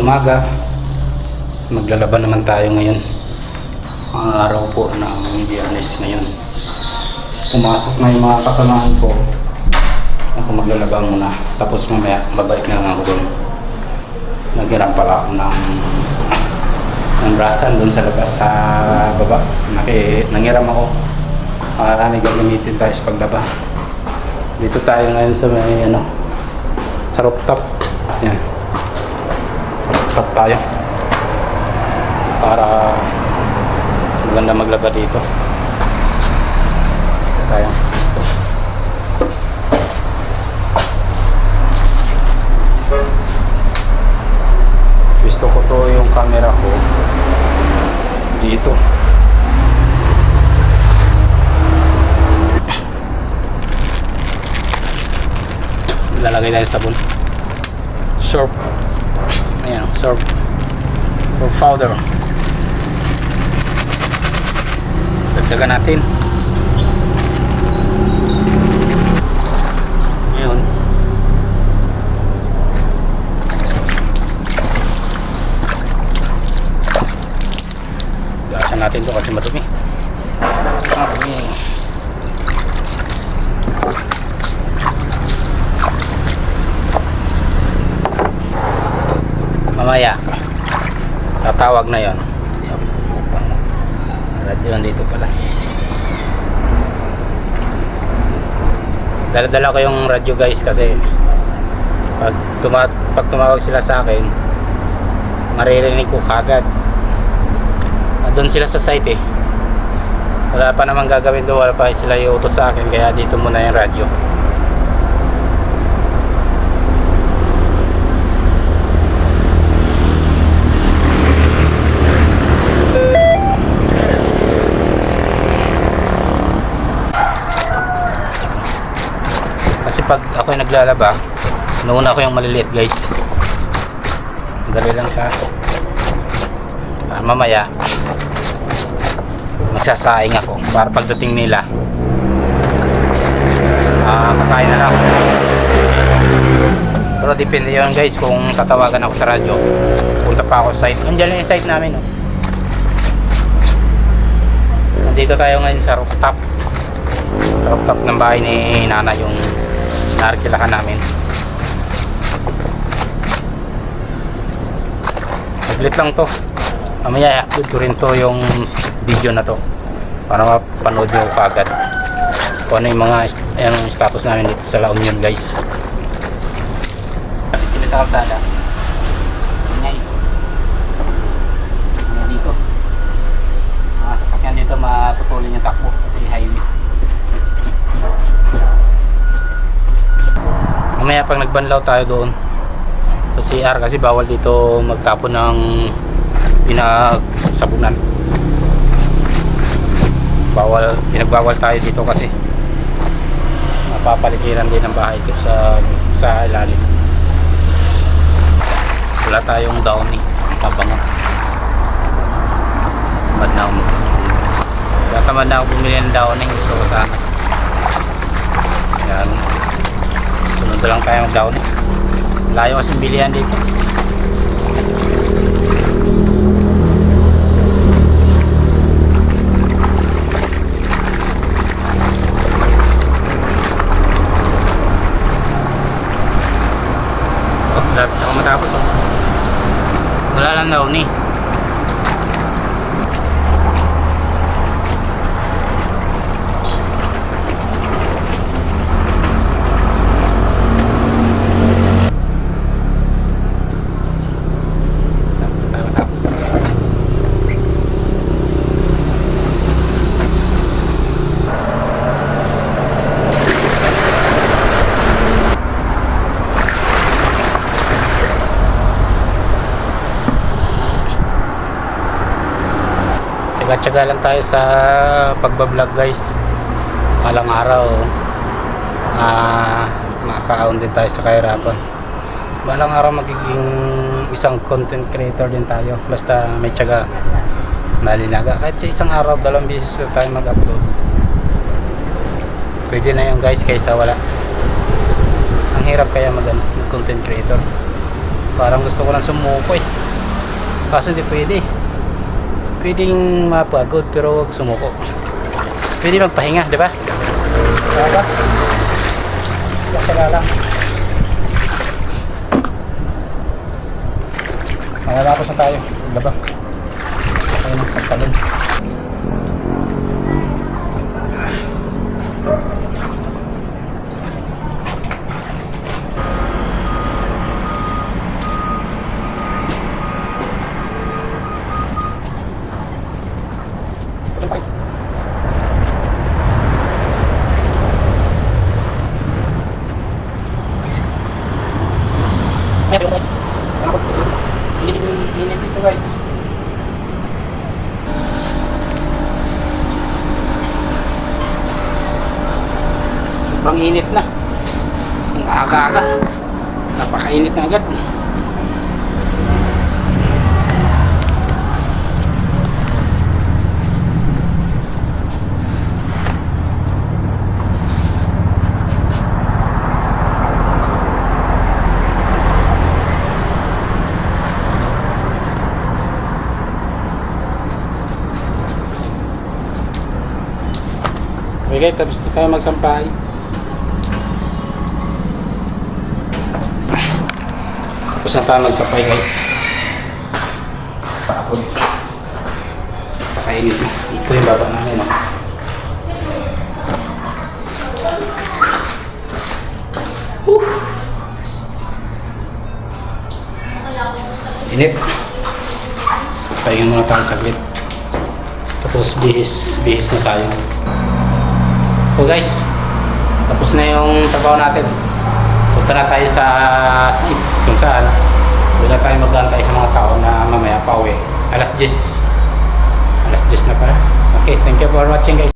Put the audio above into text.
umaga. Maglalaban naman tayo ngayon. Ang araw po ng biyernes ngayon. Pumasok na yung mga kasamahan ko. Ako maglalaba muna. Tapos mamaya, babalik na lang ako doon. Naghiram pala ako ng ng brasan doon sa labas sa baba. Naki, nanghiram ako. Para may gagamitin tayo sa paglaba. Dito tayo ngayon sa may ano, sa rooftop. Yan. Rooftop tayo. Para maganda maglaba dito. Tayo. Gusto. Gusto ko to yung camera ko dito. Lalagay tayo sabon. Surf. Ayan, surf. Surf powder. Dagdagan natin. Ayun. Gasan natin to kasi madumi. Madumi. Mamaya. Tatawag na yon. Radyo nandito pala. Dala-dala ko yung radyo guys kasi pag, tuma pag tumawag sila sa akin maririnig ko kagad doon sila sa site eh wala pa naman gagawin doon wala pa sila iutos sa akin kaya dito muna yung radyo kasi pag ako yung naglalaba. Nauna ko yung maliliit guys. Madali lang siya. Ah, mamaya. Magsasaing ako para pagdating nila. Ah kakain na lang pero depende yun guys kung tatawagan ako sa radyo. Punta pa ako sa site. Andyan lang yung site namin no? nandito tayo ngayon sa rooftop. Rooftop ng bahay ni nana yung naarkilahan namin. Saglit lang to. Mamaya i-upload ko rin to yung video na to para mapanood nyo kagad kung ano yung mga yung status namin dito sa La Union guys. Dito sa kalsada. Ingay dito. Mga sasakyan dito matutulin yung takbo kasi highway mamaya pag nagbanlaw tayo doon sa CR kasi bawal dito magtapon ng pinagsabunan. Bawal pinagbawal tayo dito kasi napapaligiran din ang bahay ko sa sa ilalim. Wala tayong downy mabango. Tamad na ako. Tamad na ako bumili ng downy gusto ko sana. Yan sunod na lang tayo mag downy layo kasi bilihan dito Oh, dapat ako matapos oh. Wala lang daw ni. Dapat Tsaga-tsaga lang tayo sa pagbablog guys. Alang araw, ah, makakaon din tayo sa kahirapan. Balang araw magiging isang content creator din tayo. Basta may tsaga malinaga. Kahit sa isang araw, dalawang beses lang tayo mag-upload. Pwede na yun guys kaysa wala. Ang hirap kaya mag, mag content creator. Parang gusto ko lang sumuko eh. Kaso hindi pwede. Pwedeng mapagod pero huwag sumuko. Pwede magpahinga, di ba? Kaya ba? Kaya lang. Malalapos na tayo. Laba. Ayun, pagtalon. Sobrang init na. Ang aga-aga. Napakainit na agad. Okay tapos na tayo magsampay. Tapos na tayo magsampay guys. Pagod. Pakainit. Ito yung baba namin. Oh. Whew. Init. Pahinga muna tayo saglit. Tapos bihis, bihis na tayo. So guys, tapos na yung trabaho natin. Punta tayo sa site kung saan doon tayo mag-antay sa mga tao na mamaya pauwi. Alas 10. Alas 10 na pala. Okay, thank you for watching guys.